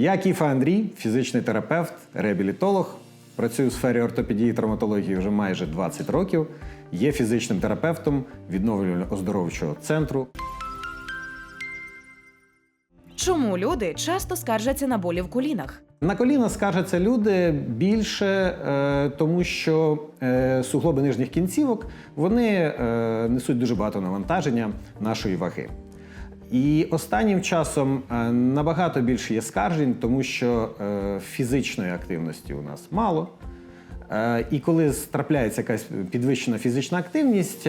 Я Кіфа Андрій, фізичний терапевт, реабілітолог. Працюю у сфері ортопедії і травматології вже майже 20 років. Є фізичним терапевтом відновлювально-оздоровчого центру. Чому люди часто скаржаться на болі в колінах? На коліна скаржаться люди більше, е, тому що е, суглоби нижніх кінцівок вони е, несуть дуже багато навантаження нашої ваги. І останнім часом е, набагато більше є скаржень, тому що е, фізичної активності у нас мало. Е, І коли трапляється якась підвищена фізична активність,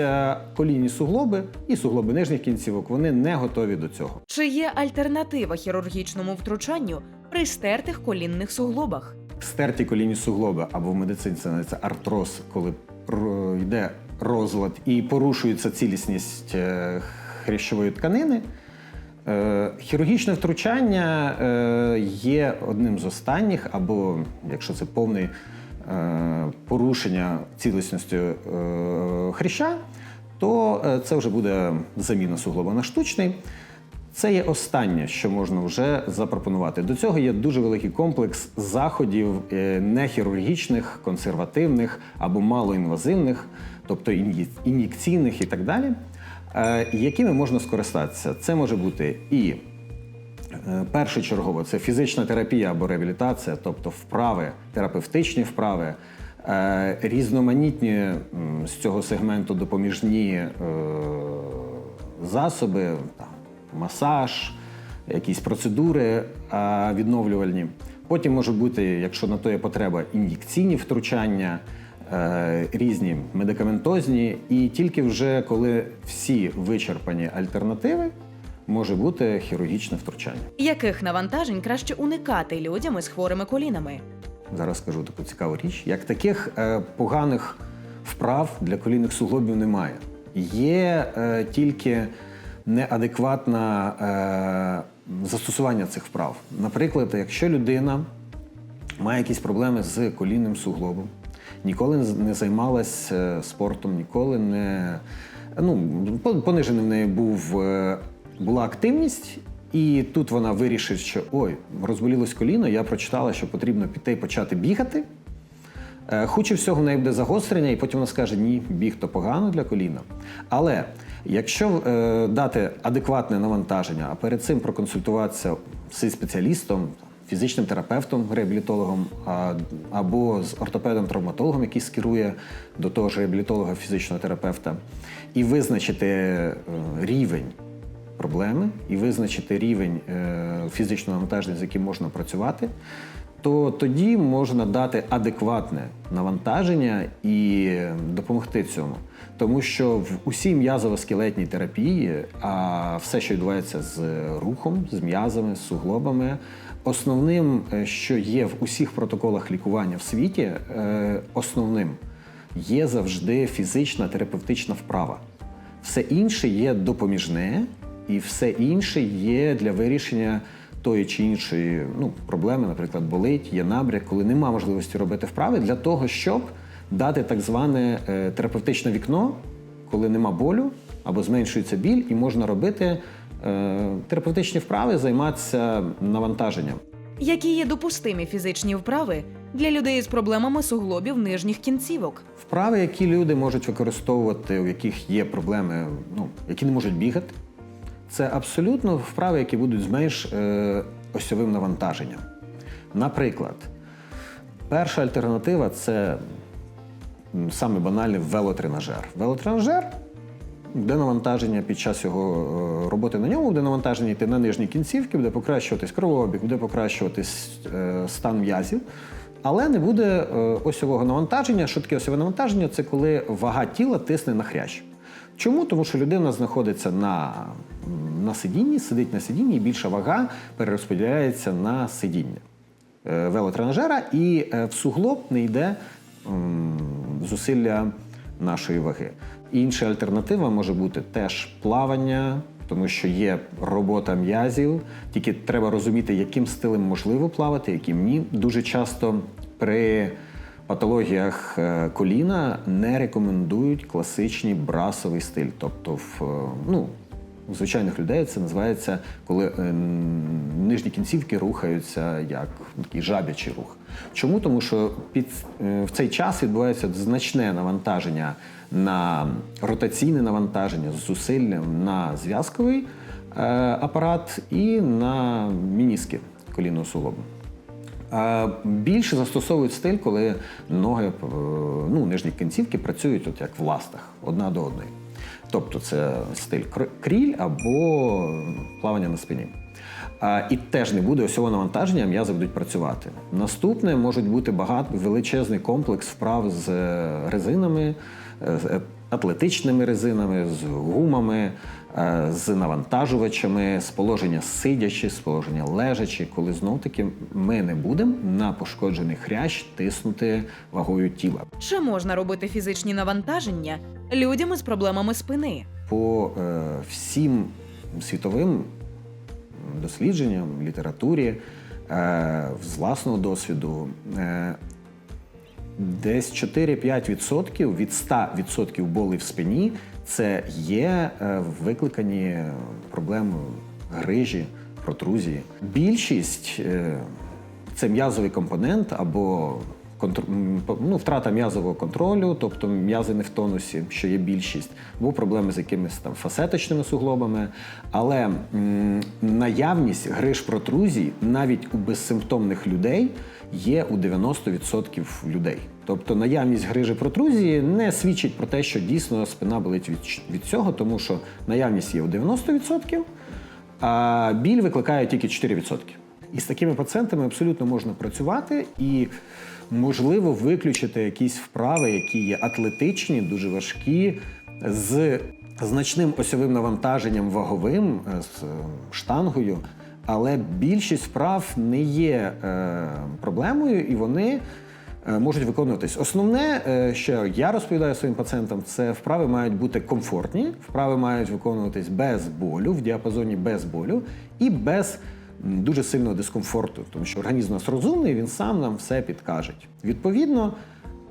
колінні суглоби і суглоби нижніх кінцівок вони не готові до цього. Чи є альтернатива хірургічному втручанню при стертих колінних суглобах? Стерті колінні суглоби або в медицині це називається артроз, коли йде розлад і порушується цілісність хрящової тканини. Е, Хірургічне втручання е, є одним з останніх, або якщо це повне порушення цілісності е, хряща, то це вже буде заміна суглоба на штучний. Це є останнє, що можна вже запропонувати. До цього є дуже великий комплекс заходів нехірургічних, консервативних або малоінвазивних, тобто ін'єкційних і так далі, якими можна скористатися. Це може бути і Е, Першочергово це фізична терапія або реабілітація, тобто вправи, терапевтичні вправи, е, різноманітні з цього сегменту допоміжні е, засоби, масаж, якісь процедури е, відновлювальні. Потім може бути, якщо на то є потреба, ін'єкційні втручання, е, різні медикаментозні, і тільки вже коли всі вичерпані альтернативи, може бути хірургічне втручання. Яких навантажень краще уникати людям із хворими колінами? Зараз скажу таку цікаву річ. Як таких е, поганих вправ для колінних суглобів немає. Є е, тільки неадекватне е, застосування цих вправ. Наприклад, якщо людина має якісь проблеми з колінним суглобом, ніколи не займалась е, спортом, ніколи не ну, понижений в неї був, е, була активність, і тут вона вирішить, що ой, розболілось коліно, я прочитала, що потрібно піти і почати бігати. Хуче всього в неї буде загострення, і потім вона скаже, ні, біг то погано для коліна. Але якщо е, дати адекватне навантаження, а перед цим проконсультуватися зі спеціалістом, фізичним терапевтом, реабілітологом або з ортопедом-травматологом, який скерує до того ж реабілітолога фізичного терапевта, і визначити е, рівень проблеми і визначити рівень е, фізичного навантаження, з яким можна працювати, то тоді можна дати адекватне навантаження і допомогти цьому. Тому що в усій м'язово-скелетній терапії, а все, що відбувається з рухом, з м'язами, з суглобами, основним, е, що є в усіх протоколах лікування в світі, е, основним є завжди фізична терапевтична вправа. Все інше є допоміжне, і все інше є для вирішення тої чи іншої ну, проблеми, наприклад, болить, є набряк, коли нема можливості робити вправи для того, щоб дати так зване е, терапевтичне вікно, коли нема болю або зменшується біль, і можна робити терапевтичні вправи, займатися навантаженням. Які є допустимі фізичні вправи для людей з проблемами суглобів нижніх кінцівок? Вправи, які люди можуть використовувати, у яких є проблеми, ну, які не можуть бігати, це абсолютно вправи, які будуть з менш е, осьовим навантаженням. Наприклад, перша альтернатива це саме банальний велотренажер. Велотренажер, де навантаження під час його е, роботи на ньому, буде навантаження йти на нижні кінцівки, буде покращуватись кровообіг, буде покращуватись е, стан м'язів. Але не буде е, осьового навантаження. Що таке осьове навантаження? Це коли вага тіла тисне на хрящ. Чому? Тому що людина знаходиться на, на сидінні, сидить на сидінні, і більша вага перерозподіляється на сидіння велотренажера, і в суглоб не йде зусилля нашої ваги. Інша альтернатива може бути теж плавання, тому що є робота м'язів, тільки треба розуміти, яким стилем можливо плавати, яким ні. Дуже часто при патологіях е, коліна не рекомендують класичний брасовий стиль, тобто в, е, ну, У звичайних людей це називається, коли е, нижні кінцівки рухаються як такий жабячий рух. Чому? Тому що під, е, в цей час відбувається значне навантаження на ротаційне навантаження з зусиллям на зв'язковий е, апарат і на мініски колінного суглобу. Більше застосовують стиль, коли ноги, е, ну, нижні кінцівки працюють от як в ластах, одна до одної. Тобто це стиль кр- кріль або плавання на спині. І теж не буде усього навантаження, м'язи будуть працювати. Наступне можуть бути багато величезний комплекс вправ з е, резинами, е, з е, атлетичними резинами, з гумами, з навантажувачами, з положення сидячи, з положення лежачи, коли знов таки ми не будемо на пошкоджений хрящ тиснути вагою тіла. Чи можна робити фізичні навантаження людям із проблемами спини? По е, всім світовим дослідженням, літературі, е, з власного досвіду, е, десь 4-5% від 100% болей в спині це є е, викликані проблеми грижі, протрузії. Більшість е, це м'язовий компонент або контр... ну, втрата м'язового контролю, тобто м'язи не в тонусі, що є більшість, або проблеми з якимись там фасеточними суглобами. Але м, наявність гриж протрузій навіть у безсимптомних людей є у 90% людей. Тобто наявність грижі протрузії не свідчить про те, що дійсно спина болить від, від цього, тому що наявність є у 90%, а біль викликає тільки 4%. І з такими пацієнтами абсолютно можна працювати і, можливо, виключити якісь вправи, які є атлетичні, дуже важкі, з значним осьовим навантаженням ваговим, е, з е, штангою. Але більшість вправ не є е, проблемою, і вони можуть виконуватись. Основне, що я розповідаю своїм пацієнтам, це вправи мають бути комфортні, вправи мають виконуватись без болю, в діапазоні без болю і без дуже сильного дискомфорту, тому що організм у нас розумний, він сам нам все підкаже. Відповідно,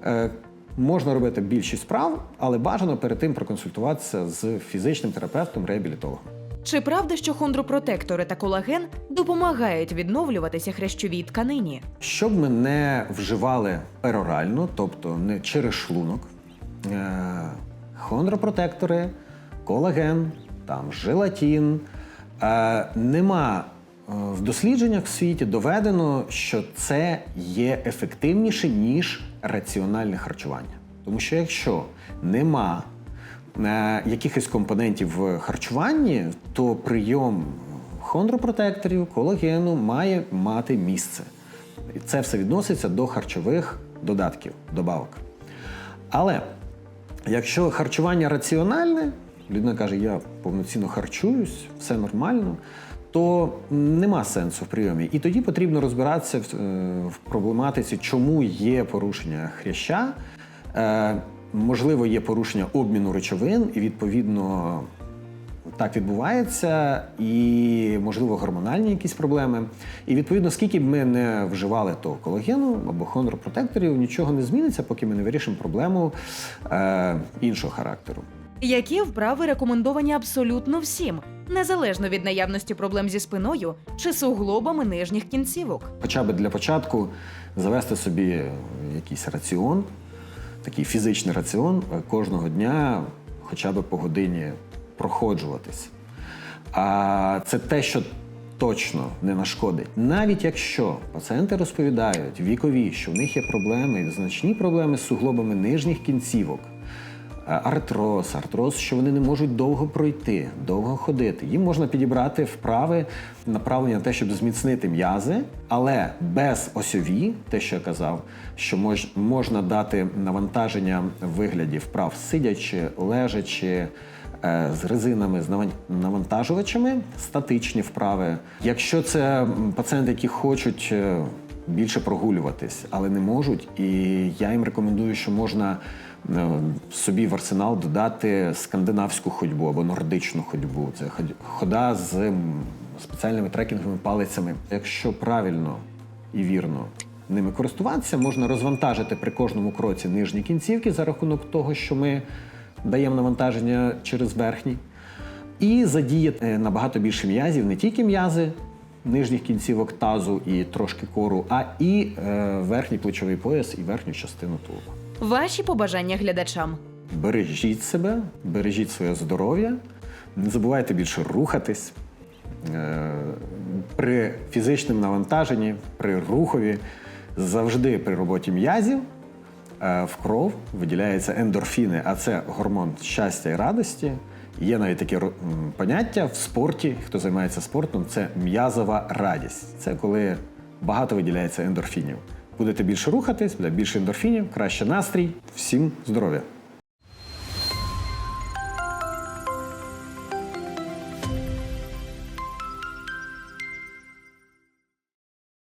е, можна робити більшість вправ, але бажано перед тим проконсультуватися з фізичним терапевтом, реабілітологом. Чи правда, що хондропротектори та колаген допомагають відновлюватися хрящовій тканині? Щоб ми не вживали перорально, тобто не через шлунок, е, хондропротектори, колаген, там желатин. Е, нема в дослідженнях в світі доведено, що це є ефективніше, ніж раціональне харчування. Тому що якщо нема е, якихось компонентів в харчуванні, то прийом хондропротекторів, колагену має мати місце. І це все відноситься до харчових додатків, добавок. Але якщо харчування раціональне, людина каже, я повноцінно харчуюсь, все нормально, то нема сенсу в прийомі. І тоді потрібно розбиратися в, е, проблематиці, чому є порушення хряща. Е, можливо, є порушення обміну речовин, і відповідно так відбувається, і, можливо, гормональні якісь проблеми. І відповідно, скільки б ми не вживали того колагену або хондропротекторів, нічого не зміниться, поки ми не вирішимо проблему е, іншого характеру. Які вправи рекомендовані абсолютно всім, незалежно від наявності проблем зі спиною чи суглобами нижніх кінцівок? Хоча б для початку завести собі якийсь раціон, такий фізичний раціон е, кожного дня, хоча б по годині проходжуватись. А це те, що точно не нашкодить. Навіть якщо пацієнти розповідають вікові, що в них є проблеми, значні проблеми з суглобами нижніх кінцівок. Е, Артроз, артроз, що вони не можуть довго пройти, довго ходити. Їм можна підібрати вправи, направлені на те, щоб зміцнити м'язи, але без осьові, те, що я казав, що мож, можна дати навантаження в вигляді вправ сидячи, лежачи, е, з резинами, з наван- навантажувачами, статичні вправи. Якщо це пацієнти, які хочуть е, більше прогулюватись, але не можуть, і я їм рекомендую, що можна собі в арсенал додати скандинавську ходьбу або нордичну ходьбу. Це хода з спеціальними трекінговими палицями. Якщо правильно і вірно ними користуватися, можна розвантажити при кожному кроці нижні кінцівки за рахунок того, що ми даємо навантаження через верхні. і задіє е, набагато більше м'язів, не тільки м'язи нижніх кінцівок тазу і трошки кору, а і е, верхній плечовий пояс і верхню частину тулуба. Ваші побажання глядачам. Бережіть себе, бережіть своє здоров'я, не забувайте більше рухатись. Е, При фізичному навантаженні, при рухові, завжди при роботі м'язів е, в кров виділяються ендорфіни, а це гормон щастя і радості. Є навіть таке поняття в спорті, хто займається спортом, це м'язова радість. Це коли багато виділяється ендорфінів. Будете більше рухатись, буде більше ендорфінів, краще настрій. Всім здоров'я!